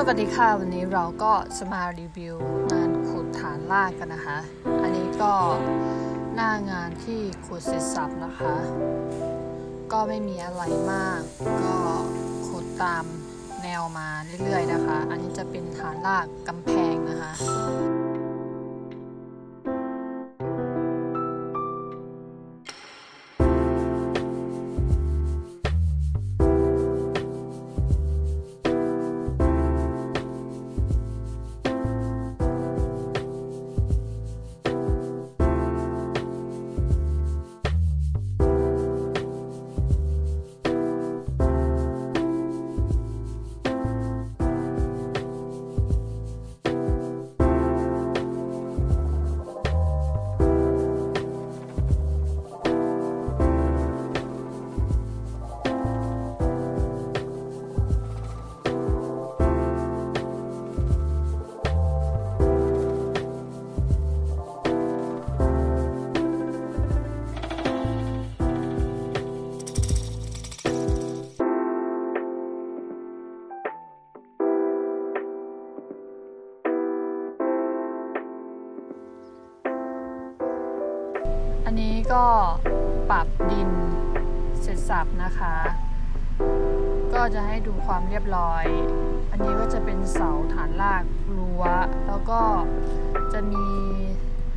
สวัสดีค่ะวันนี้เราก็จะมารีวิวงานขุดฐานลากกันนะคะ อันนี้ก็หน้างานที่ขุดเสร็จสับนะคะ ก็ไม่มีอะไรมาก ก็ขุดตามแนวมาเรื่อยๆนะคะ อันนี้จะเป็นฐานลากกำแพงนะคะ อันนี้ก็ปรับดินเสร็จสับนะคะ ก็จะให้ดูความเรียบร้อย อันนี้ก็จะเป็นเสาฐานรากรั้ว แล้วก็จะมี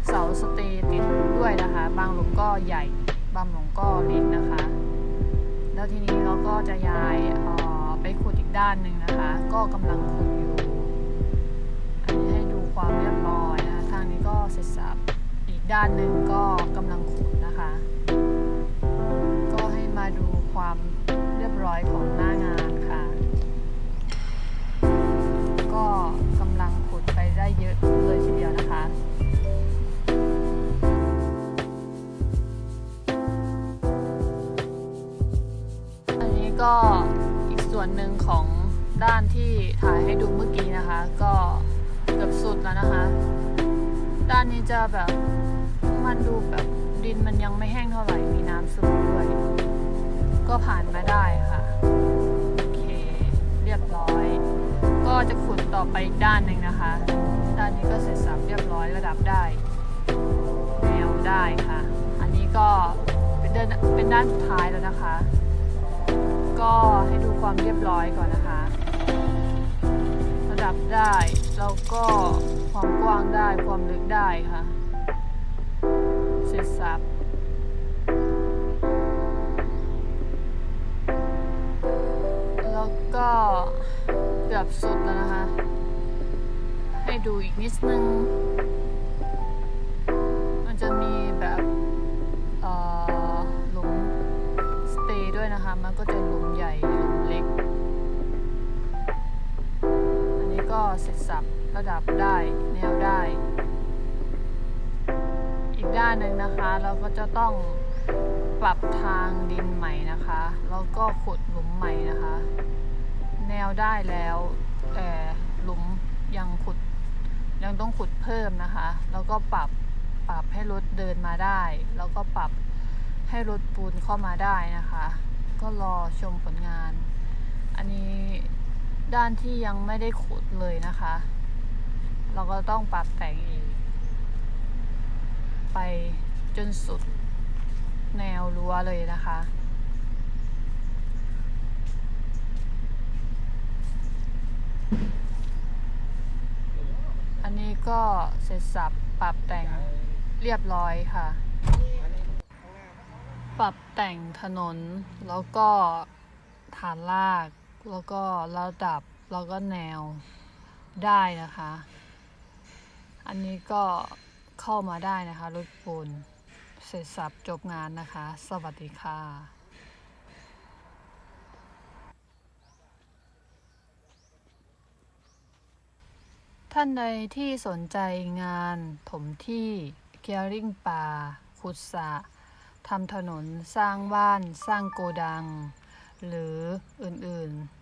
เสาสเตย์ติดด้วยนะคะ บางหลุมก็ใหญ่ บางหลุมก็เล็กนะคะ แล้วทีนี้เราก็จะย้ายออไปขุดอีกด้านหนึ่งนะคะ ก็กำลังขุดอยู่ ด้านหนึ่งก็กำลังขุดนะคะ ก็ให้มาดูความเรียบร้อยของหน้างานค่ะ ก็กำลังขุดไปได้เยอะเลยทีเดียวนะคะอันนี้ก็อีกส่วนหนึ่งของด้านที่ถ่ายให้ดูเมื่อกี้นะคะ ก็เกือบสุดแล้วนะคะ ด้านนี้จะแบบ มันดูแบบดินมันยังไม่แห้งเท่าไหร่ มีน้ำซึมด้วย ก็ผ่านมาได้ค่ะ โอเค เรียบร้อย ก็จะขุดต่อไปอีกด้านหนึ่งนะคะ ด้านนี้ก็เสร็จสับเรียบร้อยระดับได้ แนวได้ค่ะ อันนี้ก็เป็นด้านเป็นด้านสุดท้ายแล้วนะคะ ก็ให้ดูความเรียบร้อยก่อนนะคะ ระดับได้ แล้วก็ความกว้างได้ ความลึกได้ค่ะ เสร็จสับแล้วก็เกือบสุดแล้วนะคะ ให้ดูอีกนิดนึง มันจะมีแบบหลุมสเตย์ด้วยนะคะ มันก็จะหลุมใหญ่หลุมเล็ก อันนี้ก็เสร็จสับระดับได้แนวได้ อีกด้านหนึ่งนะคะ เราก็จะต้องปรับทางดินใหม่นะคะ แล้วก็ขุดหลุมใหม่นะคะ แนวได้แล้วแต่หลุมยังขุดยังต้องขุดเพิ่มนะคะ แล้วก็ปรับปรับให้รถเดินมาได้ แล้วก็ปรับให้รถปูนเข้ามาได้นะคะ ก็รอชมผลงาน อันนี้ด้านที่ยังไม่ได้ขุดเลยนะคะ เราก็ต้องปรับแต่งอีก ไปจนสุดแนวรั้วเลยนะคะ อันนี้ก็เสร็จสับปรับแต่งเรียบร้อยค่ะ ปรับแต่งถนนแล้วก็ฐานลากแล้วก็ระดับแล้วก็แนวได้นะคะ อันนี้ก็ เข้ามาได้นะคะรถปูนเสร็จสับจบงานนะคะ สวัสดีค่ะท่านใดที่สนใจงานถมที่เคียริ่งป่า ขุดสะทำถนนสร้างบ้าน สร้างโกดัง หรืออื่นๆ